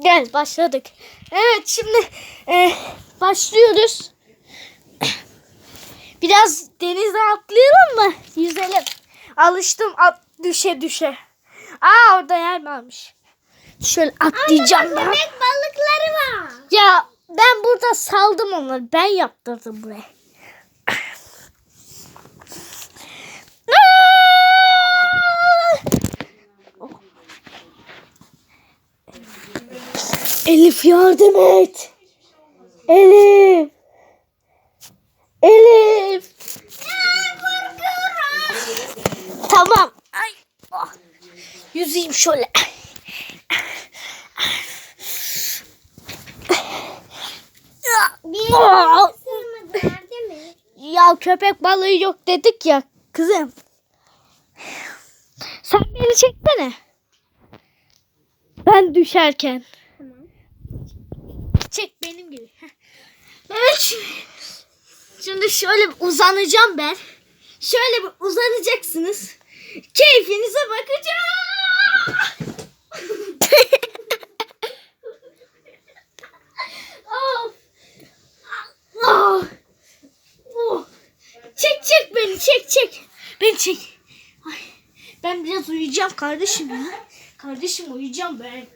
Gel başladık. Evet şimdi e, başlıyoruz. Biraz denize atlayalım mı? Yüzelim. Alıştım at, düşe düşe. Aa orada yer varmış. Şöyle atlayacağım ben. Köpek balıkları var. Ya ben burada saldım onları. Ben yaptırdım buraya. Elif yardım et. Elif. Elif. Tamam. Ay. ah. Yüzeyim şöyle. Değil mi? Ya köpek balığı yok dedik ya kızım. Sen beni çeksene. Ben düşerken. Çek benim gibi. Evet. Şimdi, şimdi şöyle bir uzanacağım ben. Şöyle bir uzanacaksınız. Keyfinize bakacağım. Oh. Oh. Çek çek beni çek çek. Beni çek. Ay, ben biraz uyuyacağım kardeşim ya. Kardeşim uyuyacağım ben.